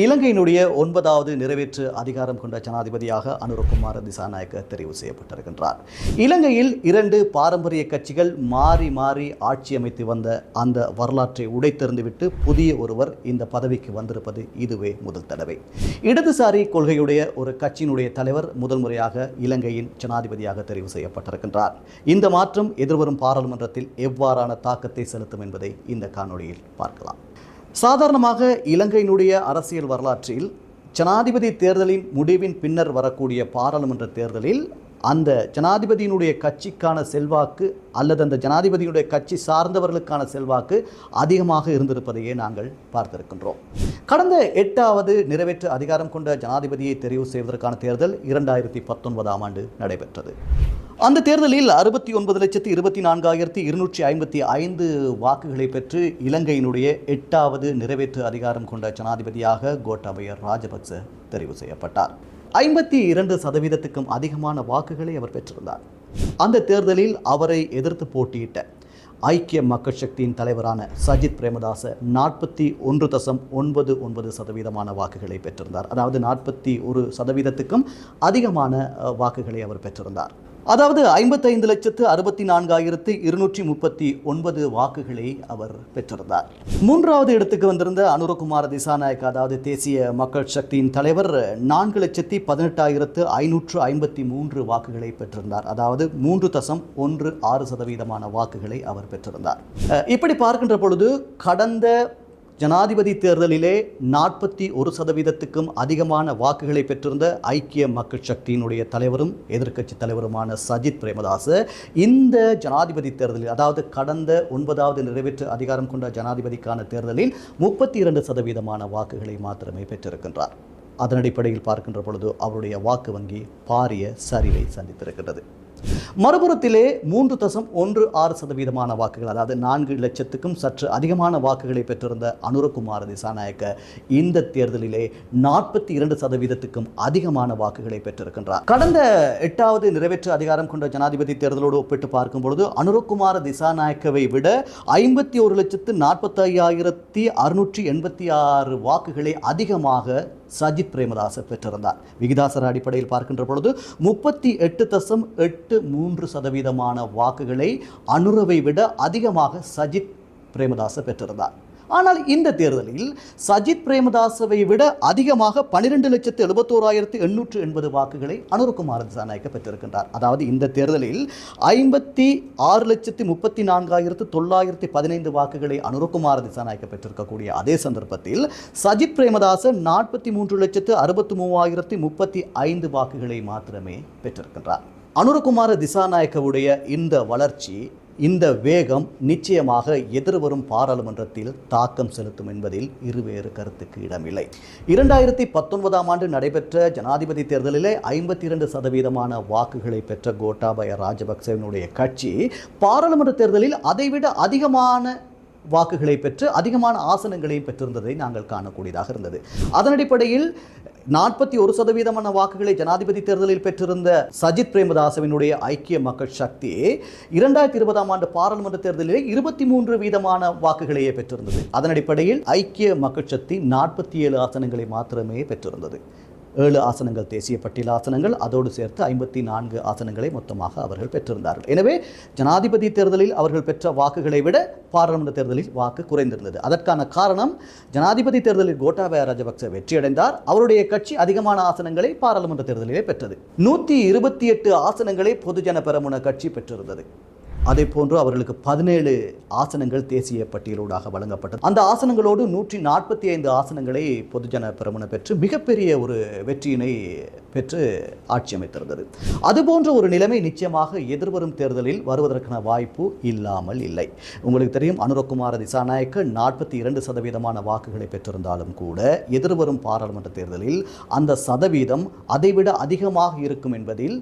இலங்கையினுடைய ஒன்பதாவது நிறைவேற்று அதிகாரம் கொண்ட ஜனாதிபதியாக அனுரகுமார திசாநாயக்க தெரிவு செய்யப்பட்டிருக்கின்றார். இலங்கையில் இரண்டு பாரம்பரிய கட்சிகள் மாறி மாறி ஆட்சி அமைத்து வந்த அந்த வரலாற்றை உடைத்தெறிந்துவிட்டு புதிய ஒருவர் இந்த பதவிக்கு வந்திருப்பது இதுவே முதல் தடவை. இடதுசாரி கொள்கையுடைய ஒரு கட்சியினுடைய தலைவர் முதல் முறையாக இலங்கையின் ஜனாதிபதியாக தெரிவு செய்யப்பட்டிருக்கின்றார். இந்த மாற்றம் எதிர்வரும் பாராளுமன்றத்தில் எவ்வாறான தாக்கத்தை செலுத்தும் என்பதை இந்த காணொளியில் பார்க்கலாம். சாதாரணமாக இலங்கையினுடைய அரசியல் வரலாற்றில் ஜனாதிபதி தேர்தலின் முடிவின் பின்னர் வரக்கூடிய பாராளுமன்ற தேர்தலில் அந்த ஜனாதிபதியினுடைய கட்சிக்கான செல்வாக்கு அல்லது அந்த ஜனாதிபதியினுடைய கட்சி சார்ந்தவர்களுக்கான செல்வாக்கு அதிகமாக இருந்திருப்பதையே நாங்கள் பார்த்திருக்கின்றோம். கடந்த எட்டாவது நிறைவேற்று அதிகாரம் கொண்ட ஜனாதிபதியை தெரிவு செய்வதற்கான தேர்தல் இரண்டாயிரத்தி பத்தொன்பதாம் ஆண்டு நடைபெற்றது. அந்த தேர்தலில் அறுபத்தி ஒன்பது லட்சத்தி இருபத்தி நான்காயிரத்தி இருநூற்றி ஐம்பத்தி ஐந்து வாக்குகளை பெற்று இலங்கையினுடைய எட்டாவது நிறைவேற்று அதிகாரம் கொண்ட ஜனாதிபதியாக கோட்டாபய ராஜபக்ச தெரிவு செய்யப்பட்டார். ஐம்பத்தி இரண்டு சதவீதத்துக்கும் அதிகமான வாக்குகளை அவர் பெற்றிருந்தார். அந்த தேர்தலில் அவரை எதிர்த்து போட்டியிட்ட ஐக்கிய மக்கள் சக்தியின் தலைவரான சஜித் பிரேமதாச நாற்பத்தி ஒன்று தசம் ஒன்பது ஒன்பது சதவீதமான வாக்குகளை பெற்றிருந்தார். அதாவது நாற்பத்தி ஒரு சதவீதத்துக்கும் அதிகமான வாக்குகளை அவர் பெற்றிருந்தார். அதாவது ஐம்பத்தைந்து லட்சத்து அறுபத்தி நான்காயிரத்து இருநூற்றி முப்பத்தி ஒன்பது வாக்குகளை அவர் பெற்றிருந்தார். மூன்றாவது இடத்துக்கு வந்திருந்த அனுரகுமார் திசாநாயக் அதாவது தேசிய மக்கள் சக்தியின் தலைவர் நான்கு லட்சத்தி பதினெட்டாயிரத்து ஐநூற்று ஐம்பத்தி மூன்று வாக்குகளை பெற்றிருந்தார். அதாவது மூன்று தசம் ஒன்று ஆறு சதவீதமான வாக்குகளை அவர் பெற்றிருந்தார். இப்படி பார்க்கின்ற பொழுது கடந்த ஜனாதிபதி தேர்தலிலே நாற்பத்தி ஒரு சதவீதத்துக்கும் அதிகமான வாக்குகளை பெற்றிருந்த ஐக்கிய மக்கள் சக்தியினுடைய தலைவரும் எதிர்க்கட்சி தலைவருமான சஜித் பிரேமதாஸ் இந்த ஜனாதிபதி தேர்தலில் அதாவது கடந்த ஒன்பதாவது நிறைவேற்று அதிகாரம் கொண்ட ஜனாதிபதிக்கான தேர்தலில் முப்பத்தி இரண்டு சதவீதமான வாக்குகளை மாத்திரமே பெற்றிருக்கின்றார். அதன் அடிப்படையில் பார்க்கின்ற பொழுது அவருடைய வாக்கு வங்கி பாரிய சரிவை சந்தித்திருக்கின்றது. மறுபுறத்திலே மூன்று தசம் ஒன்று ஆறு சதவீதமான வாக்குகள் அதாவது நான்கு லட்சத்துக்கும் சற்று அதிகமான வாக்குகளை பெற்றிருந்த அனுரகுமார திசாநாயக்க இந்த தேர்தலிலே நாற்பத்தி இரண்டு சதவீதத்துக்கும் அதிகமான வாக்குகளை பெற்றிருக்கின்றார். கடந்த எட்டாவது நிறைவேற்று அதிகாரம் கொண்ட ஜனாதிபதி தேர்தலோடு ஒப்பிட்டு பார்க்கும் பொழுது அனுரகுமார திசாநாயக்கவை விட ஐம்பத்தி ஒரு லட்சத்து நாற்பத்தையாயிரத்தி அறுநூற்றி எண்பத்தி ஆறு வாக்குகளை அதிகமாக சஜித் பிரேமதாச பெற்றிருந்தார். விகிதாசர அடிப்படையில் பார்க்கின்ற பொழுது முப்பத்தி எட்டு தசம் எட்டு மூன்று சதவீதமான வாக்குகளை அனுரவை விட அதிகமாக சஜித் பிரேமதாச பெற்றிருந்தார். ஆனால் இந்த தேர்தலில் சஜித் பிரேமதாசவை விட அதிகமாக பனிரெண்டு லட்சத்து எழுபத்தோராயிரத்து எண்ணூற்று எண்பது வாக்குகளை அனுரகுமார திசாநாயக்க பெற்றிருக்கின்றார். அதாவது இந்த தேர்தலில் ஐம்பத்தி ஆறு லட்சத்து முப்பத்தி நான்காயிரத்து தொள்ளாயிரத்தி பதினைந்து வாக்குகளை அனுரகுமார திசாநாயக்க பெற்றிருக்கக்கூடிய அதே சந்தர்ப்பத்தில் சஜித் பிரேமதாச நாற்பத்தி மூன்று லட்சத்து அறுபத்தி மூவாயிரத்து முப்பத்தி ஐந்து வாக்குகளை மாத்திரமே பெற்றிருக்கின்றார். அனுரகுமார திசாநாயக்கவுடைய இந்த வளர்ச்சி இந்த வேகம் நிச்சயமாக எதிர்வரும் பாராளுமன்றத்தில் தாக்கம் செலுத்தும் என்பதில் இருவேறு கருத்துக்கு இடமில்லை. இரண்டாயிரத்தி பத்தொன்பதாம் ஆண்டு நடைபெற்ற ஜனாதிபதி தேர்தலிலே ஐம்பத்தி இரண்டு சதவீதமான வாக்குகளை பெற்ற கோட்டாபய ராஜபக்சேவினுடைய கட்சி பாராளுமன்ற தேர்தலில் அதைவிட அதிகமான வாக்குகளை பெற்று அதிகமான ஆசனங்களையும் பெற்றிருந்ததை நாங்கள் காணக்கூடியதாக இருந்தது. அதன் அடிப்படையில் நாற்பத்தி ஒரு சதவீதமான வாக்குகளை ஜனாதிபதி தேர்தலில் பெற்றிருந்த சஜித் பிரேமதாசவினுடைய ஐக்கிய மக்கள் சக்தி இரண்டாயிரத்தி இருபதாம் ஆண்டு பாராளுமன்ற தேர்தலிலே இருபத்தி மூன்று வீதமான வாக்குகளையே பெற்றிருந்தது. அதன் அடிப்படையில் ஐக்கிய மக்கள் சக்தி நாற்பத்தி ஏழு ஆசனங்களை மாத்திரமே பெற்றிருந்தது. ஏழு ஆசனங்கள் தேசிய பட்டியல் ஆசனங்கள் அதோடு சேர்த்து ஐம்பத்தி நான்கு ஆசனங்களை மொத்தமாக அவர்கள் பெற்றிருந்தார்கள். எனவே ஜனாதிபதி தேர்தலில் அவர்கள் பெற்ற வாக்குகளை விட பாராளுமன்ற தேர்தலில் வாக்கு குறைந்திருந்தது. அதற்கான காரணம் ஜனாதிபதி தேர்தலில் கோட்டாபய ராஜபக்ச வெற்றியடைந்தார். அவருடைய கட்சி அதிகமான ஆசனங்களை பாராளுமன்ற தேர்தலிலே பெற்றது. நூற்றி இருபத்தி எட்டு ஆசனங்களை பொதுஜன பெரமுன கட்சி பெற்றிருந்தது. அதே போன்று அவர்களுக்கு பதினேழு ஆசனங்கள் தேசிய பட்டியலூடாக வழங்கப்பட்டது. அந்த ஆசனங்களோடு நூற்றி நாற்பத்தி ஐந்து ஆசனங்களை பொதுஜன பிரமணம் பெற்று மிகப்பெரிய ஒரு வெற்றியினை பெற்று ஆட்சி அமைத்திருந்தது. அதுபோன்ற ஒரு நிலைமை நிச்சயமாக எதிர்வரும் தேர்தலில் வருவதற்கான வாய்ப்பு இல்லாமல் இல்லை. உங்களுக்கு தெரியும் அனுரகுமார திசாநாயக்க நாற்பத்தி இரண்டு சதவீதமான வாக்குகளை பெற்றிருந்தாலும் கூட எதிர்வரும் பாராளுமன்ற தேர்தலில் அந்த சதவீதம் அதைவிட அதிகமாக இருக்கும் என்பதில்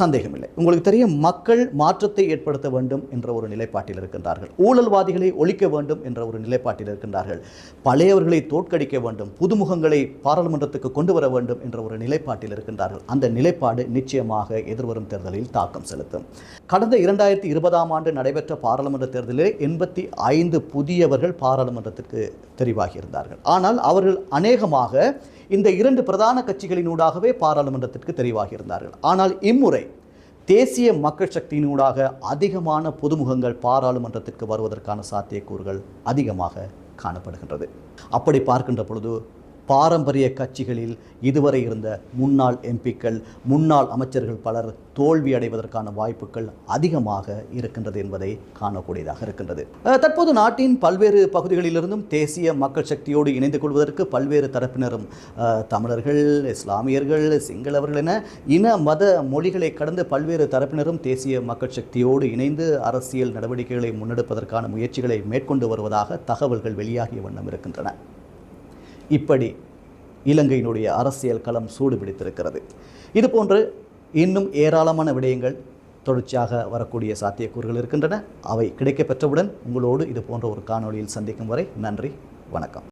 சந்தேகமில்லை. உங்களுக்கு தெரியும் மக்கள் மாற்றத்தை ஏற்படுத்த வேண்டும் என்ற ஒரு நிலைப்பாட்டில் இருக்கின்றார்கள். ஊழல்வாதிகளை ஒழிக்க வேண்டும் என்ற ஒரு நிலைப்பாட்டில் இருக்கின்றார்கள். பழையவர்களை தோற்கடிக்க வேண்டும் புதுமுகங்களை பாராளுமன்றத்துக்கு கொண்டு வர வேண்டும் என்ற ஒரு நிலைப்பாட்டில் இருக்கின்றார்கள். அந்த நிலைப்பாடு நிச்சயமாக எதிர்வரும் தேர்தலில் தாக்கம் செலுத்தும். கடந்த இரண்டாயிரத்தி இருபதாம் ஆண்டு நடைபெற்ற பாராளுமன்ற தேர்தலில் எண்பத்தி ஐந்து புதியவர்கள் பாராளுமன்றத்திற்கு தெரிவாகியிருந்தார்கள். ஆனால் அவர்கள் அநேகமாக இந்த இரண்டு பிரதான கட்சிகளினூடாகவே பாராளுமன்றத்திற்கு தெரிவாகியிருந்தார்கள். ஆனால் இம்முறை தேசிய மக்கள் சக்தியினூடாக அதிகமான புதுமுகங்கள் பாராளுமன்றத்திற்கு வருவதற்கான சாத்தியக்கூறுகள் அதிகமாக காணப்படுகின்றது. அப்படி பார்க்கின்ற பொழுது பாரம்பரிய கட்சிகளில் இதுவரை இருந்த முன்னாள் எம்பிக்கள் முன்னாள் அமைச்சர்கள் பலர் தோல்வி அடைவதற்கான வாய்ப்புகள் அதிகமாக இருக்கின்றது என்பதை காணக்கூடியதாக இருக்கின்றது. தற்போது நாட்டின் பல்வேறு பகுதிகளிலிருந்தும் தேசிய மக்கள் சக்தியோடு இணைந்து கொள்வதற்கு பல்வேறு தரப்பினரும் தமிழர்கள் இஸ்லாமியர்கள் சிங்களவர்கள் என இன மத மொழிகளை கடந்து பல்வேறு தரப்பினரும் தேசிய மக்கள் சக்தியோடு இணைந்து அரசியல் நடவடிக்கைகளை முன்னெடுப்பதற்கான முயற்சிகளை மேற்கொண்டு வருவதாக தகவல்கள் வெளியாகிய வண்ணம் இருக்கின்றன. இப்படி இலங்கையினுடைய அரசியல் களம் சூடு பிடித்திருக்கிறது இதுபோன்று இன்னும் ஏராளமான விடயங்கள் தொடர்ச்சியாக வரக்கூடிய சாத்தியக்கூறுகள் இருக்கின்றன. அவை கிடைக்கப்பெற்றவுடன் உங்களோடு இது போன்ற ஒரு காணொளியில் சந்திக்கும் வரை நன்றி வணக்கம்.